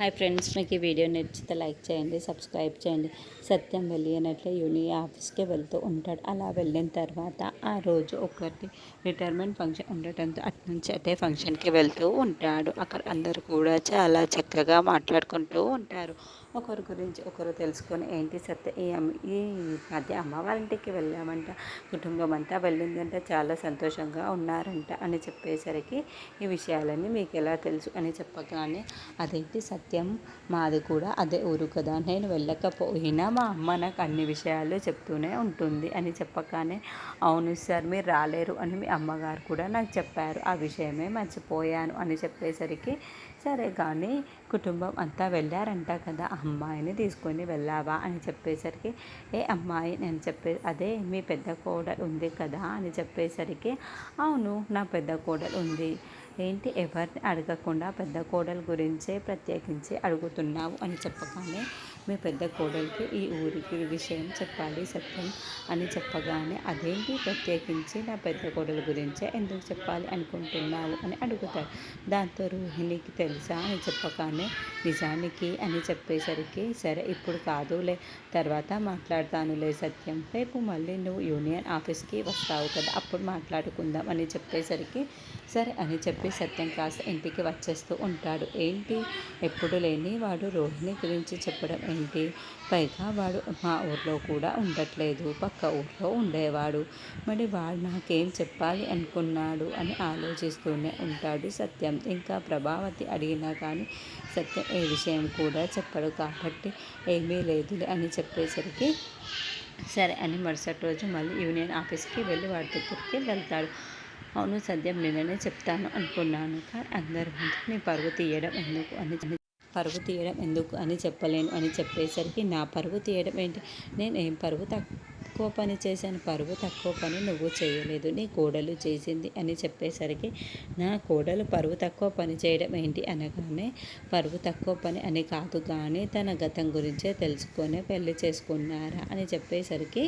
Hi friends మీకు ఈ video నచ్చితే లైక్ చేయండి సబ్స్క్రైబ్ చేయండి. సత్యం వెళ్ళినట్లే యూని ఆఫీస్కి వెళ్తూ ఉంటాడు. అలా వెళ్ళిన తర్వాత ఆ రోజు ఒకటి రిటైర్మెంట్ ఫంక్షన్ ఉండటంతో అటు నుంచి అదే ఫంక్షన్కి వెళ్తూ ఉంటాడు. అక్కడ అందరూ కూడా చాలా చక్కగా మాట్లాడుకుంటూ ఉంటారు. ఒకరి గురించి ఒకరు తెలుసుకొని ఏంటి సత్య ఈ ఈ మధ్య అమ్మ వాళ్ళ ఇంటికి వెళ్ళామంట. కుటుంబం అంతా వెళ్ళిందంట. చాలా సంతోషంగా ఉన్నారంట అని చెప్పేసరికి ఈ విషయాలన్నీ మీకు ఎలా తెలుసు అని చెప్పగానే అదేంటి సత్యం? మాది కూడా అదే ఊరు కదా. నేను వెళ్ళకపోయినా మా అమ్మ నాకు అన్ని విషయాలు చెప్తూనే ఉంటుంది అని చెప్పగానే అవును సార్ మీరు రాలేరు అని మీ అమ్మగారు కూడా నాకు చెప్పారు. ఆ విషయమే మర్చిపోయాను అని చెప్పేసరికి సరే కానీ కుటుంబం అంతా వెళ్ళారంట కదా అమ్మాయిని తీసుకొని వెళ్ళావా? అని చెప్పేసరికి ఏ అమ్మాయి నేను చెప్పే అదే మీ పెద్ద కోడలు ఉంది కదా? అని చెప్పేసరికి అవును నా పెద్ద కోడలు ఉంది. ఏంటి? ఎవరిని అడగకుండా పెద్ద కోడలు గురించే ప్రత్యేకించి అడుగుతున్నావు అని చెప్పగానే మీ పెద్ద కోడలికి ఈ ఊరికి విషయం చెప్పాలి సత్యం అని చెప్పగానే అదేంటి? ప్రత్యేకించి నా పెద్ద కోడల గురించే ఎందుకు చెప్పాలి అనుకుంటున్నావు? అని అడుగుతాడు. దాంతో రోహిణికి తెలుసా అని చెప్పగానే నిజానికి అని చెప్పేసరికి సరే ఇప్పుడు కాదులే. తర్వాత మాట్లాడతానులే సత్యం. రేపు మళ్ళీ నువ్వు యూనియన్ ఆఫీస్కి వస్తావు కదా అప్పుడు మాట్లాడుకుందాం అని చెప్పేసరికి సరే అని చెప్పి సత్యం కాస్త ఇంటికి వచ్చేస్తూ ఉంటాడు. ఏంటి? ఎప్పుడు లేని వాడు రోహిణి గురించి చెప్పడం ఏంటి? పైగా వాడు మా ఊర్లో కూడా ఉండట్లేదు. పక్క ఊర్లో ఉండేవాడు. మరి వాడు నాకేం చెప్పాలి అనుకున్నాడు అని ఆలోచిస్తూనే ఉంటాడు సత్యం. ఇంకా ప్రభావతి అడిగినా కానీ సత్యం ఏ విషయం కూడా చెప్పడు. కాబట్టి ఏమీ లేదు అని చెప్పేసరికి సరే అని మరుసటి రోజు మళ్ళీ యూనియన్ ఆఫీస్కి వెళ్ళి వాడి దగ్గరికి వెళ్తాడు. అవును సద్యం నిన్ననే చెప్తాను అనుకున్నాను. కానీ అందరి ముందు పరుగు తీయడం ఎందుకు అని పరుగు తీయడం ఎందుకు అని చెప్పలేను అని చెప్పేసరికి నా పరుగు తీయడం ఏంటి? నేను ఏం పరుగు తక్కువ పని చేశాను. పరుగు తక్కువ పని నువ్వు చేయలేదు. నీ కోడలు చేసింది అని చెప్పేసరికి నా కోడలు పరుగు తక్కువ పని చేయడం ఏంటి అనగానే పరుగు తక్కువ పని అని కాదు. కానీ తన గతం గురించే తెలుసుకొని పెళ్ళి చేసుకున్నారా అని చెప్పేసరికి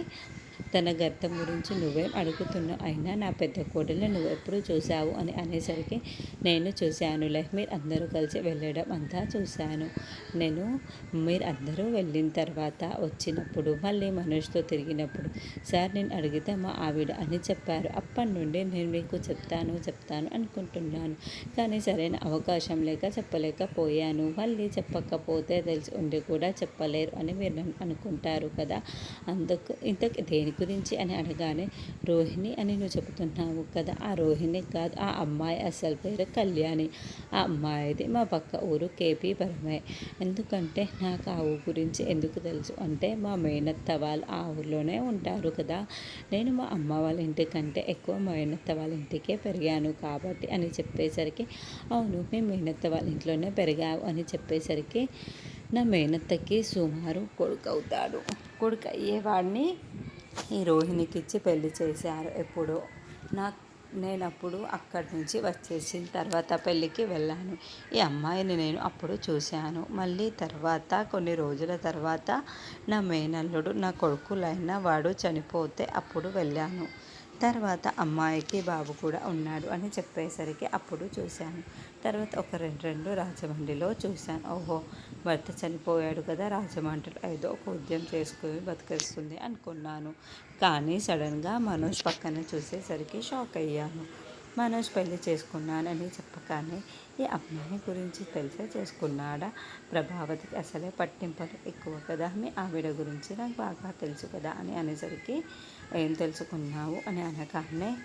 తన గర్తం గురించి నువ్వేం అడుగుతున్నావు? అయినా నా పెద్ద కోడలు నువ్వు ఎప్పుడు చూసావు అని అనేసరికి నేను చూశానులే. మీరు అందరూ కలిసి వెళ్ళడం అంతా చూశాను. నేను మీరు అందరూ వెళ్ళిన తర్వాత వచ్చినప్పుడు మళ్ళీ మనోజ్తో తిరిగినప్పుడు సార్ నేను అడిగితే మా ఆవిడ? అని చెప్పారు. అప్పటి నుండి నేను మీకు చెప్తాను చెప్తాను అనుకుంటున్నాను. కానీ సరైన అవకాశం లేక చెప్పలేకపోయాను. మళ్ళీ చెప్పకపోతే తెలిసి ఉండి కూడా చెప్పలేరు అని మీరు అనుకుంటారు కదా? అందుకు ఇంతకు దేని గురించి అని అడగానే రోహిణి అని నువ్వు చెబుతున్నావు కదా ఆ రోహిణి కాదు ఆ అమ్మాయి అసలు పేరు కళ్యాణి. ఆ అమ్మాయిది మా పక్క ఊరు కేపీ పరమే. ఎందుకంటే నాకు ఆ ఊరు గురించి ఎందుకు తెలుసు? అంటే మా మేనత్త వాళ్ళు ఆ ఊర్లోనే ఉంటారు కదా. నేను మా అమ్మ వాళ్ళ ఇంటికంటే ఎక్కువ మేనత్త వాళ్ళ ఇంటికే పెరిగాను కాబట్టి అని చెప్పేసరికి అవును మీ మేనత్త వాళ్ళ ఇంట్లోనే పెరిగావు అని చెప్పేసరికి నా మేనత్తకి సుమారు కొడుకు అవుతాడు కొడుకు అయ్యేవాడిని ఈ రోహిణికి ఇచ్చి పెళ్ళి చేశారు ఎప్పుడో. నాకు నేను అప్పుడు అక్కడి నుంచి వచ్చేసిన తర్వాత పెళ్ళికి వెళ్ళాను. ఈ అమ్మాయిని నేను అప్పుడు చూశాను. మళ్ళీ తర్వాత కొన్ని రోజుల తర్వాత నా మేనల్లుడు నా కొడుకులైన వాడు చనిపోతే అప్పుడు వెళ్ళాను. తర్వాత అమ్మాయికి బాబు కూడా ఉన్నాడు అని చెప్పేసరికి అప్పుడు చూశాను. తర్వాత ఒక రెండు రెండు రాజమండ్రిలో చూశాను. ఓహో భర్త చనిపోయాడు కదా రాజమండ్రిలో ఏదో ఒక ఉద్యమం చేసుకుని బతికేస్తుంది అనుకున్నాను. కానీ సడన్గా మనోజ్ పక్కన చూసేసరికి షాక్ అయ్యాను. మనోజ్ పెళ్ళి చేసుకున్నానని చెప్పగానే ఈ అమ్మాయి గురించి తెలిసే చేసుకున్నాడా? ప్రభావతికి అసలే పట్టింపలు ఎక్కువ కదా? మీ ఆవిడ గురించి నాకు బాగా తెలుసు కదా అని అనేసరికి ఏం తెలుసుకున్నావు? అని అనగానే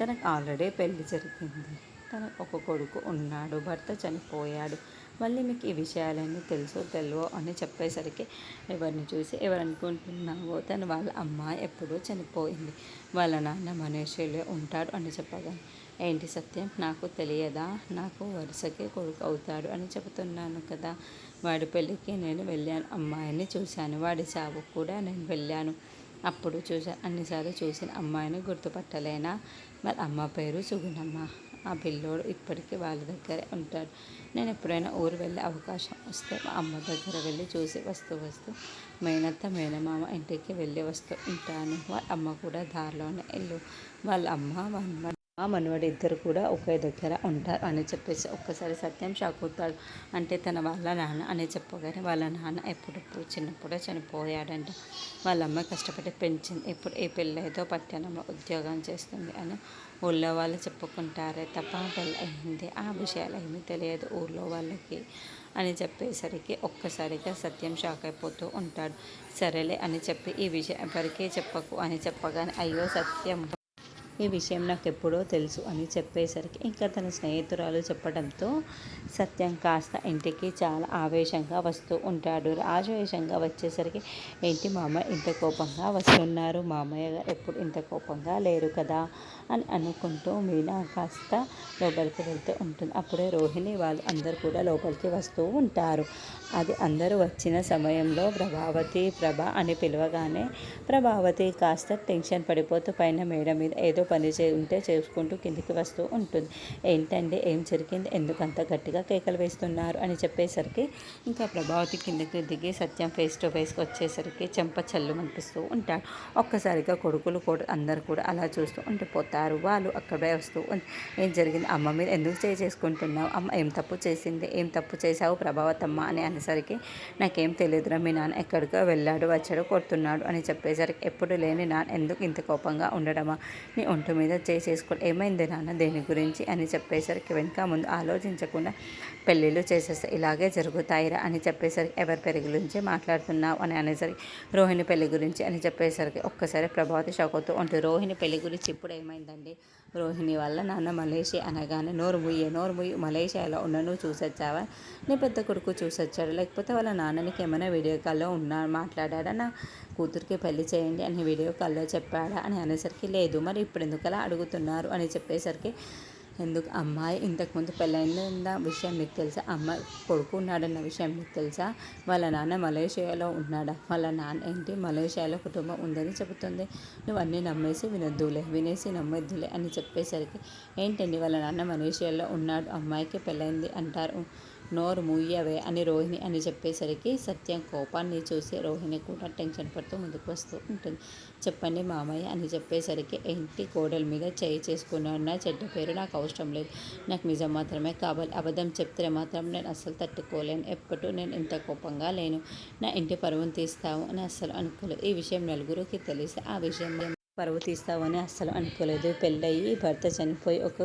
తనకు ఆల్రెడీ పెళ్ళి జరిగింది. తనకు ఒక కొడుకు ఉన్నాడు భర్త చనిపోయాడు. మళ్ళీ మీకు ఈ విషయాలన్నీ తెలుసో తెలియో అని చెప్పేసరికి ఎవరిని చూసి ఎవరు అనుకుంటున్నావో తను వాళ్ళ అమ్మాయి ఎప్పుడో చనిపోయింది. వాళ్ళ నాన్న మనీషిలో ఉంటాడు అని చెప్పగానే ఏంటి సత్యం? నాకు తెలియదా? నాకు వరుసకే కొడుకు అవుతాడు అని చెబుతున్నాను కదా. వాడి పెళ్ళికి నేను వెళ్ళాను. అమ్మాయిని చూశాను. వాడి చావు కూడా నేను వెళ్ళాను. అప్పుడు చూసా అన్నిసార్లు చూసిన అమ్మాయిని గుర్తుపట్టలేనా? మరి అమ్మ పేరు సుగుణమ్మ. ఆ పిల్లోడు ఇప్పటికీ వాళ్ళ దగ్గరే ఉంటాడు. నేను ఎప్పుడైనా ఊరు వెళ్ళే అవకాశం వస్తే మా అమ్మ దగ్గర వెళ్ళి చూసి వస్తూ వస్తూ మేనత్త మేనమామ ఇంటికి వెళ్ళి వస్తూ ఉంటాను. వాళ్ళ అమ్మ కూడా దారిలోనే ఇల్లు. వాళ్ళ అమ్మ మా ఆ మనవడు ఇద్దరు కూడా ఒకే దగ్గర ఉంటారు అని చెప్పేసి ఒక్కసారి సత్యం షాక్ అవుతాడు. అంటే తన వాళ్ళ నాన్న అని చెప్పగానే వాళ్ళ నాన్న ఎప్పుడప్పుడు చిన్నప్పుడే చనిపోయాడంట. వాళ్ళ అమ్మ కష్టపడి పెంచింది. ఇప్పుడు ఈ పిల్లతో పట్టణంలో ఉద్యోగం చేస్తుంది అని ఊళ్ళో వాళ్ళు చెప్పుకుంటారే తప్ప పెళ్ళి అయింది. ఆ విషయాలు ఏమీ తెలియదు ఊళ్ళో వాళ్ళకి అని చెప్పేసరికి ఒక్కసారిగా సత్యం షాక్ అయిపోతూ ఉంటాడు. సరేలే అని చెప్పి ఈ విషయం ఎవరికీ చెప్పకు అని చెప్పగానే అయ్యో సత్యం ఈ విషయం నాకు ఎప్పుడో తెలుసు అని చెప్పేసరికి ఇంకా తన స్నేహితురాలు చెప్పడంతో సత్యం కాస్త ఇంటికి చాలా ఆవేశంగా వస్తూ ఉంటాడు. ఆవేశంగా వచ్చేసరికి ఏంటి మామ ఇంత కోపంగా వస్తున్నారు? మామయ్య గారు ఎప్పుడు ఇంత కోపంగా లేరు కదా? అని అనుకుంటూ మీనా కాస్త లోపలికి వెళ్తూ ఉంటుంది. అప్పుడే రోహిణి వాళ్ళు అందరు కూడా లోపలికి వస్తూ ఉంటారు. అది అందరూ వచ్చిన సమయంలో ప్రభావతి ప్రభ అని పిలవగానే ప్రభావతి కాస్త టెన్షన్ పడిపోతూ పైన మేడ మీద ఏదో పని చే ఉంటే చేసుకుంటూ కిందికి వస్తూ ఉంటుంది. ఏంటండి? ఏం జరిగింది? ఎందుకంత గట్టిగా కేకలు వేస్తున్నారు? అని చెప్పేసరికి ఇంకా ప్రభావతి కిందకి దిగి సత్యం ఫేస్ టు ఫేస్కి వచ్చేసరికి చెంప చల్లు అనిపిస్తూ ఉంటాడు. ఒక్కసారిగా కొడుకులు కూడా అందరు కూడా అలా చూస్తూ ఉండిపోతారు. వాళ్ళు అక్కడే వస్తూ ఏం జరిగింది? అమ్మ మీద ఎందుకు చేయి చేసుకుంటున్నావు? అమ్మ ఏం తప్పు చేసింది? ఏం తప్పు చేసావు ప్రభావతమ్మ? అని అనేసరికి నాకేం తెలియదురా మీ నాన్న ఎక్కడికో వెళ్ళాడు వచ్చాడు కొడుతున్నాడు అని చెప్పేసరికి ఎప్పుడు లేని నాన్న ఎందుకు ఇంత కోపంగా ఉండడమా? నీ ఒంటి మీద చేసేసుకో ఏమైంది నాన్న దేని గురించి? అని చెప్పేసరికి వెనుక ముందు ఆలోచించకుండా పెళ్ళిళ్ళు చేసేస్తే ఇలాగే జరుగుతాయిరా అని చెప్పేసరికి ఎవరి పెళ్ళి గురించి మాట్లాడుతున్నావు? అని అనేసరికి రోహిణి పెళ్ళి గురించి అని చెప్పేసరికి ఒక్కసారి ప్రభావతి షాక్ అవుతూ ఉంటుంది రోహిణి పెళ్ళి గురించి ఇప్పుడు ఏమైందండి? రోహిణి వల్ల నాన్న మలేషియా అనగానే నోరు ముయ్యే నోరు ముయ్యి మలేషియాలో ఉన్న నువ్వు చూసొచ్చావా? నీ పెద్ద కొడుకు చూసొచ్చాడు. లేకపోతే వాళ్ళ నాన్ననికి ఏమైనా వీడియో కాల్లో ఉన్నా మాట్లాడా నా కూతురికి పెళ్ళి చేయండి అని వీడియో కాల్లో చెప్పాడా? అని అనేసరికి లేదు. మరి ఇప్పుడు ఎందుకలా అడుగుతున్నారు? అని చెప్పేసరికి ఎందుకు? అమ్మాయి ఇంతకుముందు పెళ్ళైన విషయం మీకు తెలుసా? అమ్మాయి కొడుకు ఉన్నాడన్న విషయం మీకు తెలుసా? వాళ్ళ నాన్న మలేషియాలో ఉన్నాడా? వాళ్ళ నాన్న ఏంటి? మలేషియాలో కుటుంబం ఉందని చెబుతుంది. నువ్వు అన్నీ నమ్మేసి వినొద్దులే వినేసి నమ్మొద్దులే అని చెప్పేసరికి ఏంటండి? వాళ్ళ నాన్న మలేషియాలో ఉన్నాడు అమ్మాయికి పెళ్ళైంది అంటారు. నోరు మూయవే అని రోహిణి అని చెప్పేసరికి సత్యం కోపాన్ని చూసి రోహిణి కూడా టెన్షన్ పడుతూ ముందుకు వస్తూ ఉంటుంది. చెప్పండి మామయ్య అని చెప్పేసరికి ఇంటి కోడల మీద చేయి చేసుకున్న చెడ్డ పేరు నాకు అవసరం లేదు. నాకు నిజం మాత్రమే కావాలి. అబద్ధం చెప్తే మాత్రం నేను అస్సలు తట్టుకోలేను. ఎప్పుడు నేను ఇంత కోపంగా లేను. నా ఇంటి పరువును తీస్తావు అని అస్సలు అనుకోలేదు. ఈ విషయం నలుగురికి తెలిస్తే ఆ విషయం పరువు తీస్తావని అస్సలు అనుకోలేదు. పెళ్ళయి భర్త చనిపోయి ఒక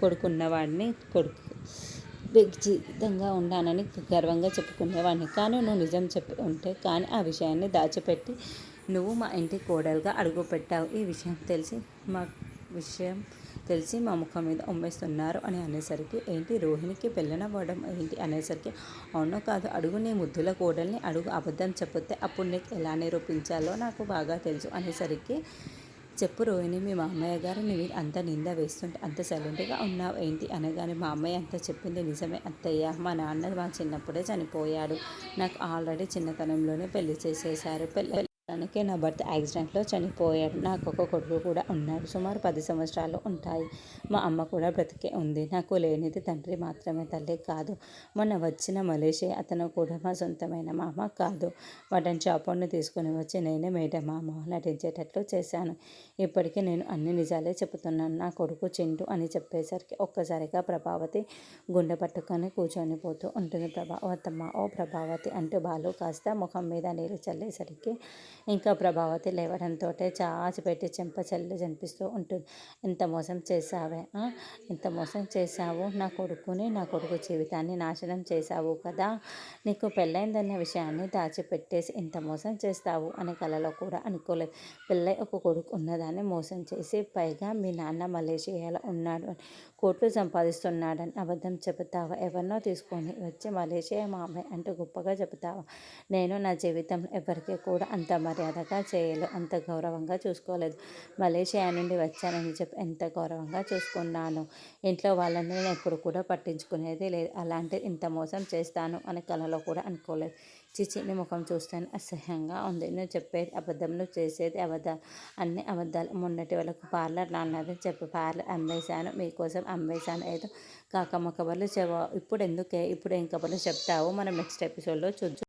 కొడుకున్నవాడిని కొడుకు విజితంగా ఉన్నానని గర్వంగా చెప్పుకునేవాడిని. కానీ నువ్వు నిజం చెప్పి ఉంటే కానీ ఆ విషయాన్ని దాచిపెట్టి నువ్వు మా ఇంటి కోడలుగా అడుగుపెట్టావు. ఈ విషయం తెలిసి మా విషయం తెలిసి మా ముఖం మీద ఉమ్మేస్తున్నారు అని అనేసరికి ఏంటి రోహిణికి పెళ్ళనవ్వడం ఏంటి? అనేసరికి అవునో కాదు అడుగు నీ ముద్దుల కోడల్ని అడుగు అబద్ధం చెప్పితే అప్పుడు నీకు ఎలా నిరూపించాలో నాకు బాగా తెలుసు అనేసరికి చెప్పు రోహిణి మీ మామయ్య గారు నీ అంత నింద వేస్తుంటే అంత సైలెంట్గా ఉన్నావు ఏంటి? అనగానే మా అమ్మాయి అంత చెప్పింది నిజమే అత్తయ్య. మా నాన్న మా చిన్నప్పుడే చనిపోయాడు. నాకు ఆల్రెడీ చిన్నతనంలోనే పెళ్ళి చేసేసారు పెళ్ళి తనకే నా భర్త యాక్సిడెంట్లో చనిపోయాడు. నాకు ఒక కొడుకు కూడా ఉన్నాడు. సుమారు పది సంవత్సరాలు ఉంటాయి. మా అమ్మ కూడా బ్రతికే ఉంది. నాకు లేనిది తండ్రి మాత్రమే తల్లి కాదు. మొన్న వచ్చిన మలేషియా అతను కూడా మా సొంతమైన మామ కాదు. మటన్ చాపర్ని తీసుకుని వచ్చి నేనే మేడ మామ నటించేటట్లు చేశాను. ఇప్పటికీ నేను అన్ని నిజాలే చెబుతున్నాను. నా కొడుకు చింటు అని చెప్పేసరికి ఒక్కసారిగా ప్రభావతి గుండె పట్టుకొని కూర్చొని పోతూ ఉంటుంది. ప్రభావతమ్మ ఓ ప్రభావతి అంటూ బాలు కాస్త ముఖం మీద నీళ్ళు చల్లేసరికి ఇంకా ప్రభావతి లేవడంతో చాచి పెట్టి చెంప చెల్లి కనిపిస్తూ ఉంటుంది. ఎంత మోసం చేశావే ఎంత మోసం చేశావు? నా కొడుకుని నా కొడుకు జీవితాన్ని నాశనం చేశావు కదా? నీకు పెళ్ళైందన్న విషయాన్ని దాచిపెట్టేసి ఎంత మోసం చేస్తావు? అని కలలో కూడా అనుకోలేదు. పెళ్ళై ఒక కొడుకు ఉన్నదాన్ని మోసం చేసి పైగా మీ నాన్న మలేషియాలో ఉన్నాడు అని కోట్లు సంపాదిస్తున్నాడని అబద్ధం చెబుతావా? ఎవరినో తీసుకొని వచ్చి మలేషియా మామయ్య అంటూ గొప్పగా చెబుతావా? నేను నా జీవితంలో ఎవరికి కూడా అంత మర్యాదగా చేయలేదు అంత గౌరవంగా చూసుకోలేదు. మలేషియా నుండి వచ్చానని చెప్పి ఎంత గౌరవంగా చూసుకున్నాను? ఇంట్లో వాళ్ళని నేను ఎప్పుడు కూడా పట్టించుకునేది లేదు. అలాంటి ఇంత మోసం చేస్తాను అని కలలో కూడా అనుకోలేదు. చిచి నీ ముఖం చూస్తాను అసహ్యంగా ఉంది. నువ్వు చెప్పేది అబద్ధం నువ్వు చేసేది అబద్ధాలు అన్ని అబద్ధాలు. మొన్నటి వాళ్ళకు పార్లర్ నాన్నది చెప్పి పార్లర్ అమ్మేశాను. మీకోసం అమ్మేశాను. ఏదో కాకమ్మ కబర్లు చెవ ఇప్పుడు ఎందుకే? ఇప్పుడు ఏం కబర్లు చెప్తావు? మనం నెక్స్ట్ ఎపిసోడ్లో చూద్దాం.